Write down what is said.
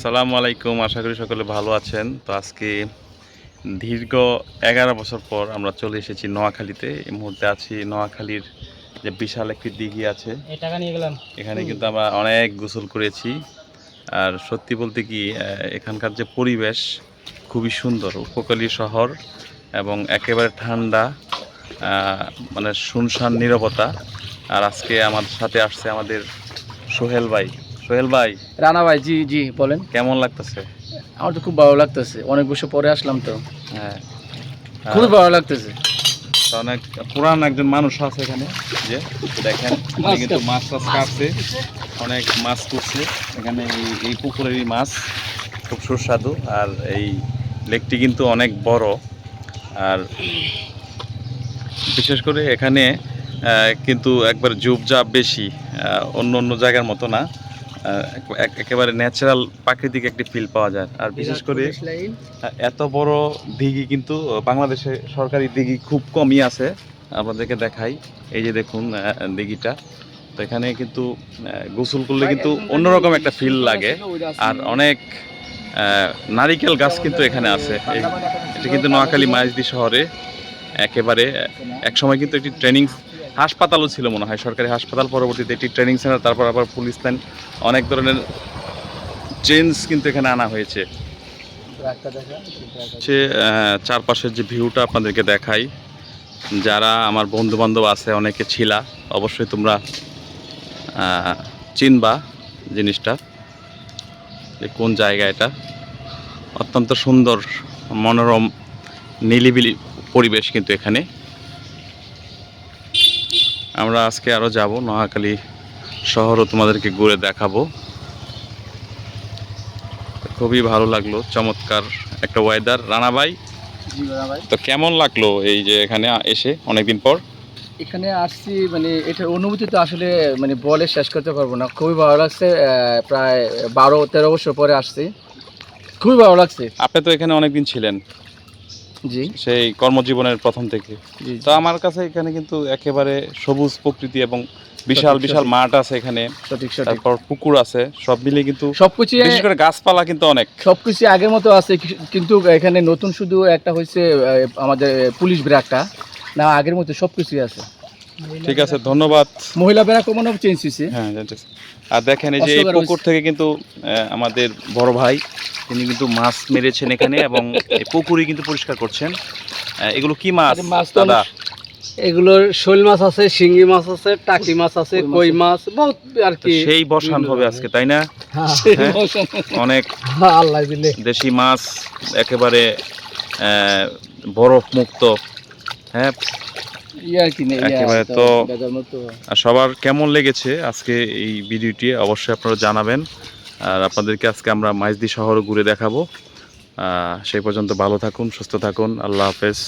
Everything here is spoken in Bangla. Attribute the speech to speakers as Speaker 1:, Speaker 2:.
Speaker 1: আসসালামু আলাইকুম আশা করি সকলে ভালো আছেন। তো আজকে দীর্ঘ এগারো বছর পর আমরা চলে এসেছি নোয়াখালীতে। এই মুহূর্তে আছি নোয়াখালীর যে বিশাল একটি দিঘি আছে। এখানে কিন্তু আমরা অনেক গোসল করেছি। আর সত্যি বলতে কি এখানকার যে পরিবেশ খুবই সুন্দর উপকূলীয় শহর এবং একেবারে ঠান্ডা মানে শুনশান নীরবতা। আর আজকে আমাদের সাথে আসছে আমাদের সোহেল ভাই। সোহেল ভাই?
Speaker 2: রানা ভাই জি জি বলেন।
Speaker 1: কেমন লাগতেছে?
Speaker 2: আমার তো খুব ভালো লাগতেছে। অনেক বছর পরে আসলাম তো।
Speaker 1: হ্যাঁ।
Speaker 2: খুবই ভালো লাগতেছে।
Speaker 1: অনেক পুরান একজন মানুষ আছে এখানে যে দেখেন কিন্তু মাছ টাছ কাটছে অনেক মাছ করছে এখানে এই পুকুরেরই মাছ খুব সুস্বাদু। আর এই লেকটি কিন্তু অনেক বড়। আর বিশেষ করে এখানে কিন্তু একবার জুবজাপ বেশি অন্য অন্য জায়গার মতো না। একেবারে ন্যাচারাল প্রাকৃতিক একটি ফিল পাওয়া যায়। আর বিশেষ করে এত বড় দিঘি কিন্তু বাংলাদেশে সরকারি দিঘি খুব কমই আছে। আপনাদেরকে দেখাই। এই যে দেখুন দিঘিটা। তো এখানে কিন্তু গোসল করলে কিন্তু অন্যরকম একটা ফিল লাগে। আর অনেক নারিকেল গাছ কিন্তু এখানে আছে। এটা কিন্তু নোয়াখালী মাইজদি শহরে একেবারে এক সময় কিন্তু একটি ট্রেনিং হাসপাতালও ছিল মনে হয়। সরকারি হাসপাতাল পরবর্তীতে একটি ট্রেনিং সেন্টার তারপর আবার পুলিশ লাইন অনেক ধরনের চেঞ্জ কিন্তু এখানে আনা হয়েছে। আহ, চারপাশের যে ভিউটা আপনাদেরকে দেখাই। যারা আমার বন্ধু বান্ধব আছে অনেকে ছিলা অবশ্যই তোমরা চিনবা জিনিসটা যে কোন জায়গা এটা। অত্যন্ত সুন্দর মনোরম নিলিবিলি পরিবেশ কিন্তু এখানে। আমরা আজকে আরও যাব নোয়াখালী শহরও তোমাদেরকে ঘুরে দেখাবো। খুবই ভালো লাগল চমৎকার একটা ওয়েদার রানা ভাই
Speaker 2: রানা ভাই।
Speaker 1: তো কেমন লাগল এই যে এখানে এসে অনেকদিন পর?
Speaker 2: এখানে আসছি মানে এটার অনুভূতি তো আসলে মানে বলে শেষ করতে পারব না। খুবই ভালো লাগছে প্রায় বারো তেরো বছর পরে আসছি। খুবই ভালো লাগছে।
Speaker 1: আপনি তো এখানে অনেকদিন ছিলেন।
Speaker 2: জি।
Speaker 1: সেই কর্মজীবনের প্রথম থেকে। তো আমার কাছে এখানে কিন্তু একেবারে সবুজ প্রকৃতি এবং বিশাল বিশাল মাঠ আছে এখানে। তারপর পুকুর আছে সব মিলিয়ে কিন্তু
Speaker 2: সবকিছু
Speaker 1: বিশেষ করে গাছপালা কিন্তু অনেক।
Speaker 2: সবকিছু আগের মতো আছে কিন্তু এখানে নতুন শুধু একটা হয়েছে আমাদের পুলিশ ব্রাকটা। না আগের মতো সবকিছুই আছে।
Speaker 1: ঠিক আছে ধন্যবাদ।
Speaker 2: মহিলা ব্রাক মনে চেঞ্জ হয়েছে
Speaker 1: হ্যাঁ আর দেখেন এই যে এই পুকুর থেকে কিন্তু আমাদের বড় ভাই তিনি কিন্তু মাছ মেরেছেন এখানে এবং এই পুকুরই কিন্তু পরিষ্কার করছেন। এগুলো কি মাছ
Speaker 2: মাছ
Speaker 1: দাদা?
Speaker 3: এগুলোর শৈল মাছ আছে শিঙ্গি মাছ আছে টাকি মাছ আছে
Speaker 2: কই মাছ
Speaker 3: বহুত আর কি।
Speaker 1: সেই বসান হবে আজকে তাই না? হ্যাঁ? অনেক
Speaker 3: আল্লাহ দিলে।
Speaker 1: দেশি মাছ একেবারে আহ, বরফ মুক্ত হ্যাঁ?
Speaker 2: ইয়ে আর কি নেই
Speaker 1: একেবারে তো-
Speaker 2: বেজার মতো।
Speaker 1: আর সবার কেমন লেগেছে আজকে এই ভিডিওটি অবশ্যই আপনারা জানাবেন। আর আপনাদেরকে আজকে আমরা মাইজদি শহর ঘুরে দেখাবো। সেই পর্যন্ত ভালো থাকুন, সুস্থ থাকুন। আল্লাহ হাফেজ।